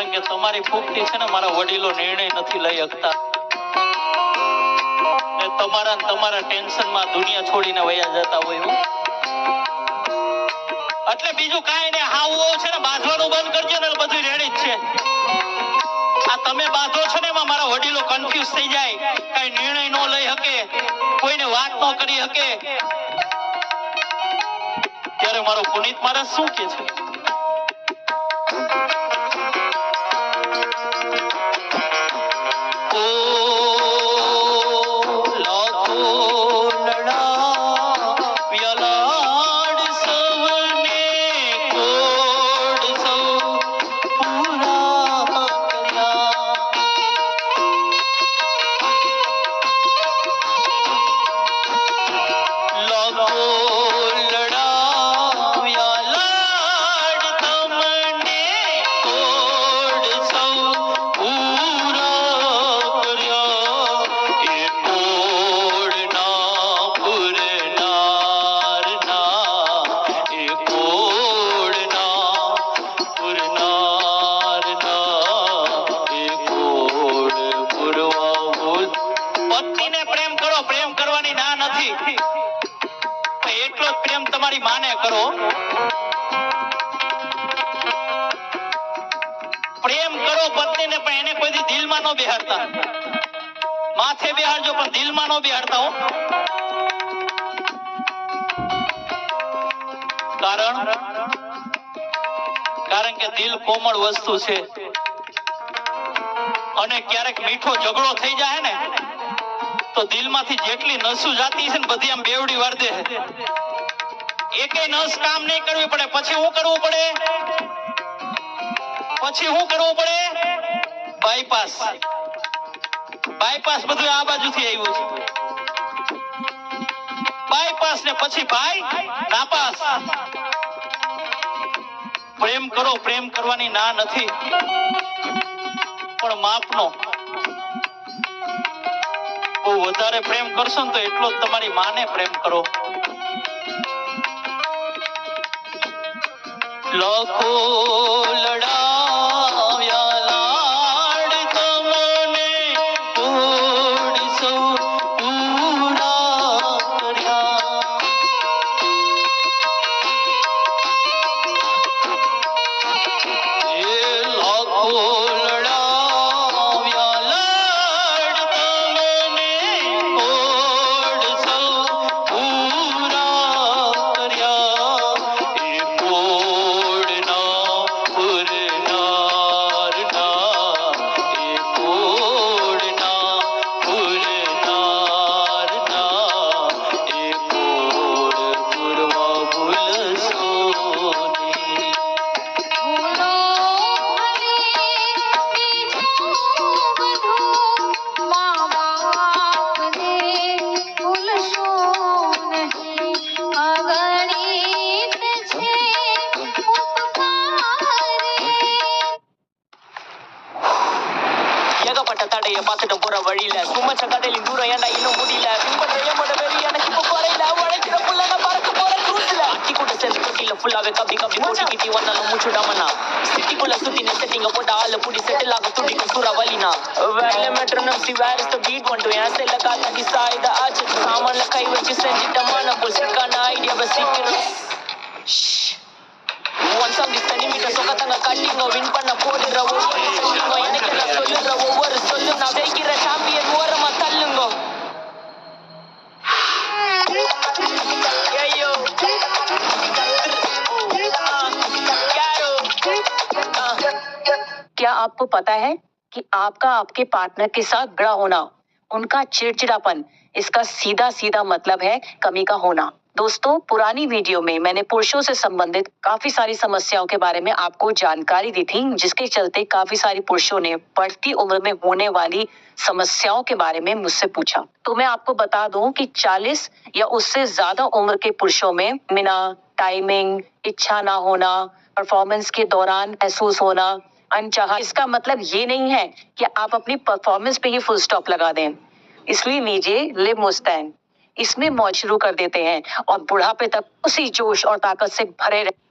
કારણ કે તમારી ફૂંકથી છે ને મારા વડીલો નિર્ણય નથી લઈ શકતા. ને તમારા તમારા ટેન્શનમાં દુનિયા છોડીને વયા જતા હોય એટલે બીજું કાંઈ નહીં હાવું છે ને, બાંધવાનું બંધ કરજો ને બધું રેડી જ છે. આ તમે બાંધો છો ને, એમાં મારા વડીલો કન્ફ્યુઝ થઈ જાય. કઈ નિર્ણય નો લઈ શકે, કોઈને વાત ન કરી શકે. ત્યારે મારો પુનિત મારા શું કે છે? પ્રેમ તમારી માને કરો. પ્રેમ કરો પત્નીને, પણ એને કોઈ દિલમાં ન બેહાડતા માથે બેહાડજો, પણ દિલમાં ન બેહાડતા હો. કારણ? કારણ કે દિલ કોમળ વસ્તુ છે. અને ક્યારેક મીઠો ઝઘડો થઈ જાય ને, તો દિલમાંથી જેટલી નસું જાતી છે ને, બધી આમ બેવડી વાર દે. એકે નસ કામ નહીં કરવી પડે. પછી શું કરવું પડે? પછી શું કરવું પડે? બાયપાસ બાયપાસ બધું આ બાજુથી આવ્યું છે. બાયપાસ ને પછી ભાઈ, નાપાસ. પ્રેમ કરો, પ્રેમ કરવાની ના નથી. પણ માપનો. બહુ વધારે પ્રેમ કરશો ને તો એટલો જ તમારી માને પ્રેમ કરો. લાખો લડાવ્યા சுத்தி நெசட்டிங்க போட்ட ஆளு புடி செட்டில் ஆக துடிக்கும் சூறா வலினா வேலை metro நம்சி where is the beat one two என் செல்ல காத்தாடி சாயுத ஆச்சு சாமான்ல கை வச்சு செஞ்சிட்டமான போல் சிக்கான ஐடியாவை சீக்கிரம் ஒன் செவன்டி சென்டிமீட்டர் சொக்கத்தங்க கட்டிங்க வின் பண்ண போடுற ஒவ்வொரு சொல்லுங்க எனக்கு நான் சொல்லுற ஒவ்வொரு சொல்லும் நான் ஜெயிக்கிற சாம்பியன் ஓரமா क्या आपको पता है कि आपका आपके पार्टनर के साथ बड़ा होना, उनका चिड़चिड़ापन, इसका सीधा सीधा मतलब है कमी का होना। दोस्तों, पुरानी वीडियो में मैंने पुरुषों से संबंधित काफ़ी सारी समस्याओं के बारे में आपको जानकारी दी थी, जिसके चलते काफ़ी सारी पुरुषों ने बढ़ती उम्र में होने वाली समस्याओं के बारे में मुझसे पूछा। तो मैं आपको बता दूँ कि 40 या उससे ज़्यादा उम्र के पुरुषों में बिना टाइमिंग इच्छा ना होना परफॉर्मेंस के दौरान महसूस होना अनचाहा। इसका मतलब ये नहीं है कि आप अपनी परफॉर्मेंस पे ही फुल स्टॉप लगा दें। इसलिए लीजिए लिव मुस्तैन इसमें मौज शुरू कर देते हैं और बुढ़ापे तक उसी जोश और ताकत से भरे रहे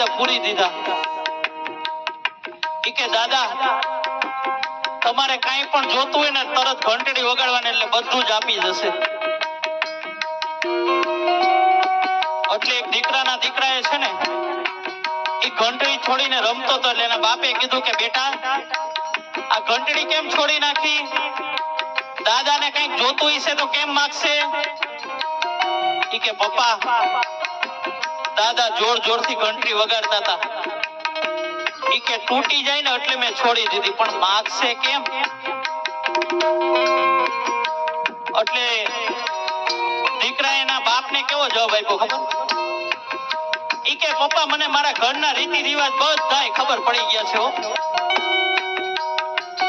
ઓરડાની પૂરી દીધા. કે, દાદા, તમારે કઈ પણ જોતું હોય ને, તરત ઘંટડી વગાડવાની એટલે બધું જ આપી જશે. એટલે એક દીકરાના દીકરાએ છે ને એ ઘંટડી છોડીને રમતો હતો એટલે એના બાપે કીધું કે, બેટા, આ ઘંટડી કેમ છોડી નાખી? દાદાને કંઈક જોતું હશે તો કેમ માગશે? કે, પપ્પા દાદા જોર જોરથી ઘંટડી વગાડતા હતા. કે તૂટી જાય ને એટલે મેં છોડી દીધી, પણ માગશે કેમ? એટલે દીકરા એના બાપને કેવો જવાબ આપ્યો ખબર? ઈ કે, પપ્પા, મને મારા ઘરના રીતિ રિવાજ બધાય ખબર પડી ગયા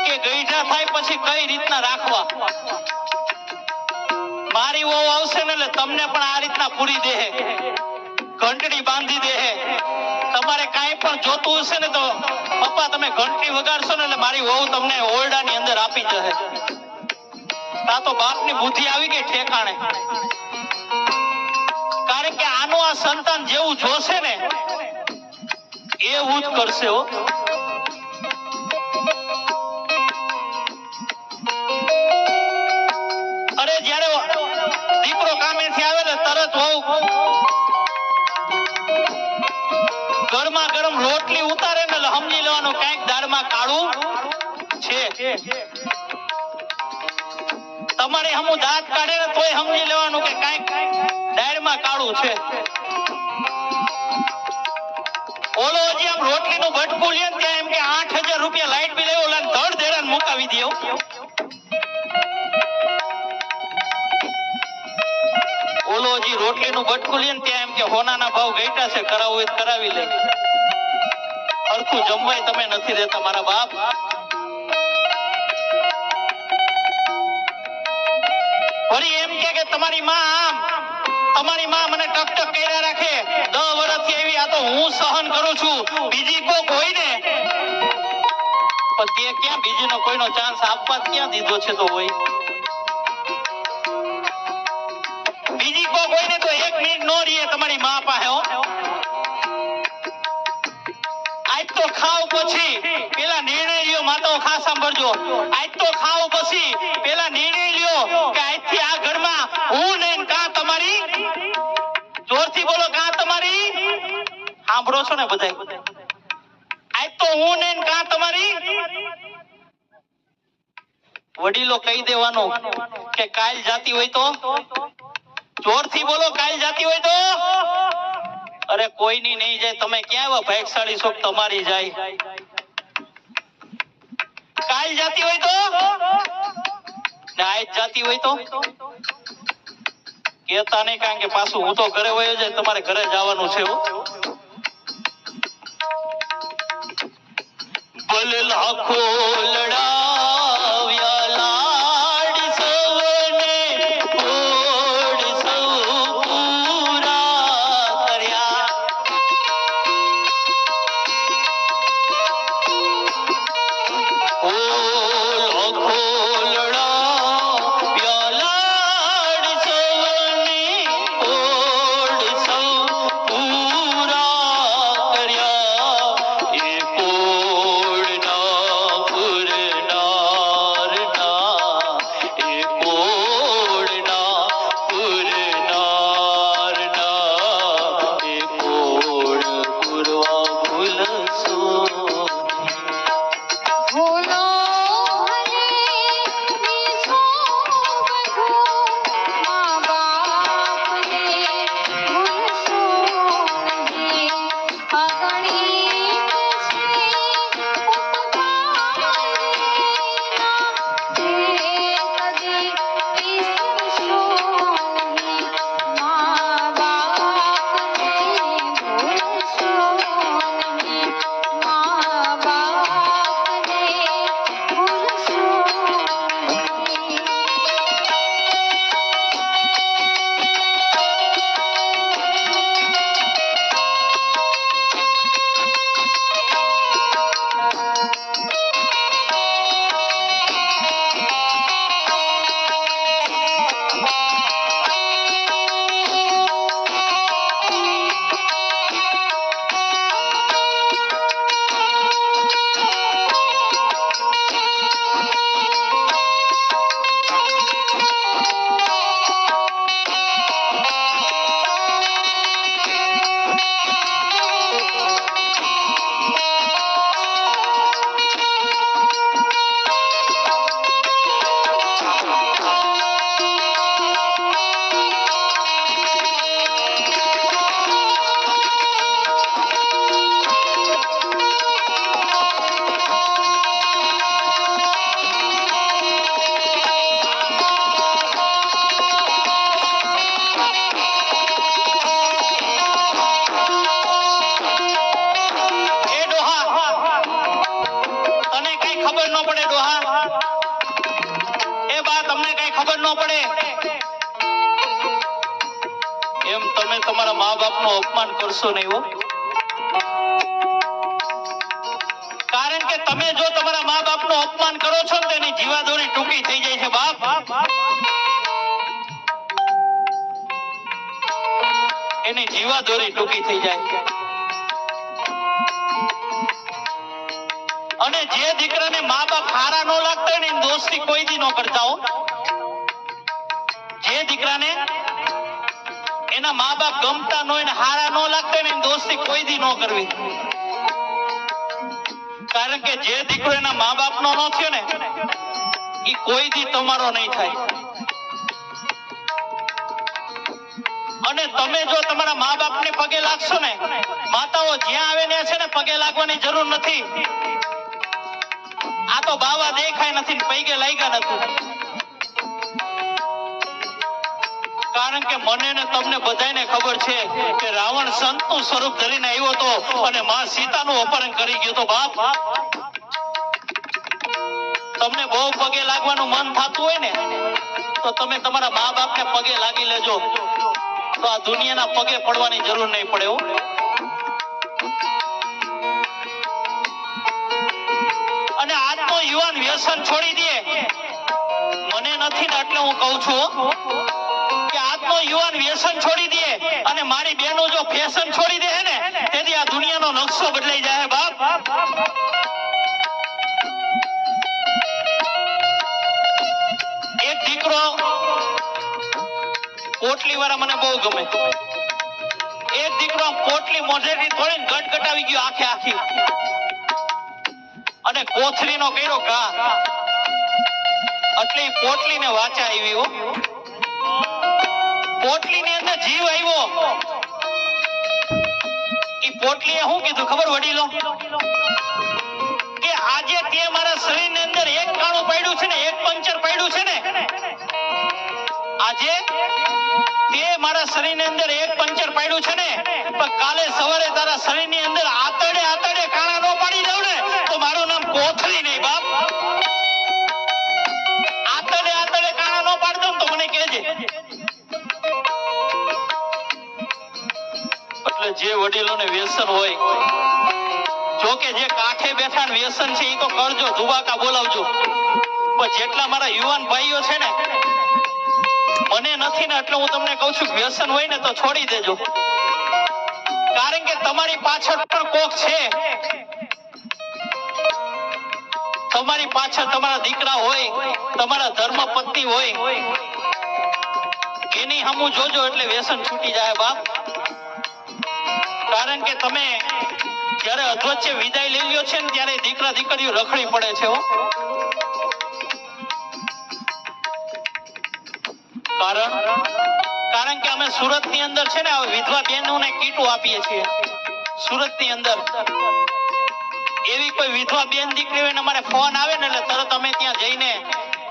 છે કે ગઈઢા થાય પછી કઈ રીતના રાખવા? મારી વહુ આવશે ને એટલે તમને પણ આ રીતના પૂરી દે ઘંટડી બાંધી દે તમારે કાંઈ પણ જોતું હશે ને તો, પપ્પા, તમે ઘંટડી વગાડશો ને એટલે મારી વહુ તમને ઓરડાની અંદર આપી જશે. આ તો બાપની બુદ્ધિ આવી ગઈ ઠેકાણે. કારણ કે આનું આ સંતાન જેવું જોશે ને, એવું જ કરશે હો. કાળું છે તમારે હમું દાંત કાઢે ને તોય સમજી લેવાનું કે કાંઈક દાળમાં કાળું છે ઓલો હજી આમ રોટલીનું ભટકું લે ત્યાં એમ કે આઠ હજાર રૂપિયા લાઈટ બિલ આવ્યો ઓલા ધડ ધેડાને મુકાવી દે. ઓલો હજી રોટલીનું ભટકું લે ત્યાં એમ કે હોનાના ભાવ ઘટ્યા છે કરાવવું કરાવી લે હરખું જમવાય તમે નથી દેતા મારા બાપ. વળી એમ કે તમારી માં આમ તમારી માં મને ટક ટક કર્યા રાખે. દસ વર્ષથી એવી આ તો હું સહન કરું છું. બીજી કોઈ હોય ને, પણ ક્યાં બીજીનો કોઈનો ચાન્સ આપવા ક્યાં દીધો છે તો હોય? બીજી કોઈ કોઈ ને તો એક મિનિટ નો રહીએ તમારી માં પાસે, હો. ખાવ પછી પેલા નિર્ણય લ્યો માતાઓ ખાસ સાંભળજો. આજ તો ખાવ પછી પેલા નિર્ણય લ્યો કે આજથી આ ઘરમાં હું ને કા તમારી? જોરથી બોલો, કા તમારી? સાંભળો છો ને બધા આજ તો હું ને કા તમારી? વડીલો કહી દેવાનું કે કાલ જાતી હોય તો? જોરથી બોલો કાલ જાતી હોય તો? અરે કોઈની નહીં જાય, તમે ક્યાં એવા ભાગશાળી છો તમારી જાય. કાલ જાતી હોય તો? ને આજ જાતી હોય તો? કેતા નહીં કારણ કે પાછું હું તો ઘરે વયો જાય, તમારે ઘરે જવાનું છે. ભલે લાખો લડાવ્યા કરશો નહીં કારણ કે તમે જો તમારા મા બાપનું અપમાન કરો છો ને તો એની જીવાદોરી ટૂંકી થઈ જાય છે, બાપ. એની જીવાદોરી ટૂંકી થઈ જાય. અને જે દીકરાને મા બાપ હારા ન લાગતા હોય ને એની દોસ્તી કોઈ દી ન કરતા હો. જે દીકરાને એના મા બાપ ગમતા નો એને હારા નો લાગતા એની દોસ્તી કોઈ દી ન કરવી. કારણ કે જે દીકરો એના મા બાપનો નો થયો ને એ કોઈ દી તમારો નહીં થાય. અને તમે જો તમારા મા બાપ ને પગે લાગશો ને, માતાઓ જ્યાં આવે ને છે ને પગે લાગવાની જરૂર નથી. આ તો બાવા દેખાય નથી પૈગે લાગ્યા નથી. કારણ કે મને ને તમને બધાને ખબર છે કે રાવણ સંતનું સ્વરૂપ ધરીને આવ્યો હતો અને માં સીતાનું અપહરણ કરી ગયો તો બાપ! તમને બહુ પગે લાગવાનું મન થતું હોય ને, તો તમે તમારા મા બાપને પગે લાગી લેજો. તો આ દુનિયાના પગે પડવાની જરૂર નહીં પડે હો. અને આજનો યુવાન વ્યસન છોડી દે. મને નથી ને એટલે હું કઉ છું આજનો યુવાન વ્યસન છોડી દે અને મારી બહેનો જો ફેશન છોડી દે ને, તેથી આ દુનિયાનો નકશો બદલાઈ જાય બાપ. એક દીકરો કોટલી વાળા મને બહુ ગમે. એક દીકરો કોટલી મોઢેથી થોડી ગટ ગટાવી ગયો આખે આખી. અને કોથળીનો કર્યો ઘા. એટલે પોટલીને વાચા આવી હો. પોટલીની અંદર જીવ આવ્યો. ઈ એ શું કીધું? ખબર વડીલો? કે આજે તે મારા શરીરની અંદર એક કાણું પડ્યું છે ને, એક પંચર પડ્યું છે ને? આજે તે મારા શરીરની અંદર એક પંચર પડ્યું છે ને? પણ કાલે સવારે તારા શરીરની અંદર આતડે આતડે કાણા નો પાડી દઉં ને, તો મારું નામ કોથળી નહીં, બાપ. આતડે આતડે કાણા નો પાડી દઉં તો મને કહેજે. એટલે જે વડીલોને વ્યસન હોય, જોકે જે કાંઠે બેઠા વ્યસન છે એ તો કરજો ધુબાકા બોલાવજો. પણ જેટલા મારા યુવાન ભાઈઓ છે ને, મને નથી ને એટલે હું તમને કઉ છું, વ્યસન હોય ને તો છોડી દેજો. કારણ કે તમારી પાછળ પણ કોક છે. તમારી પાછળ તમારા દીકરા હોય, તમારા ધર્મ પત્ની હોય, એની હમું જોજો એટલે વ્યસન છૂટી જાય, બાપ. કારણ કે તમે જ્યારે અધવચ્ચે વિદાય લઈ લ્યો છે ને ત્યારે દીકરા દીકરીઓ રખડી પડે છે કારણ? કારણ કે અમે સુરતની અંદર છે ને વિધવા બહેનોને કીટો આપીએ છીએ. સુરતની અંદર. એવી કોઈ વિધવા બેન દીકરી હોય અમારે ફોન આવે ને એટલે તરત અમે ત્યાં જઈને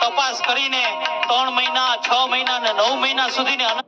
તપાસ કરીને ત્રણ મહિના, છ મહિના ને નવ મહિના સુધીની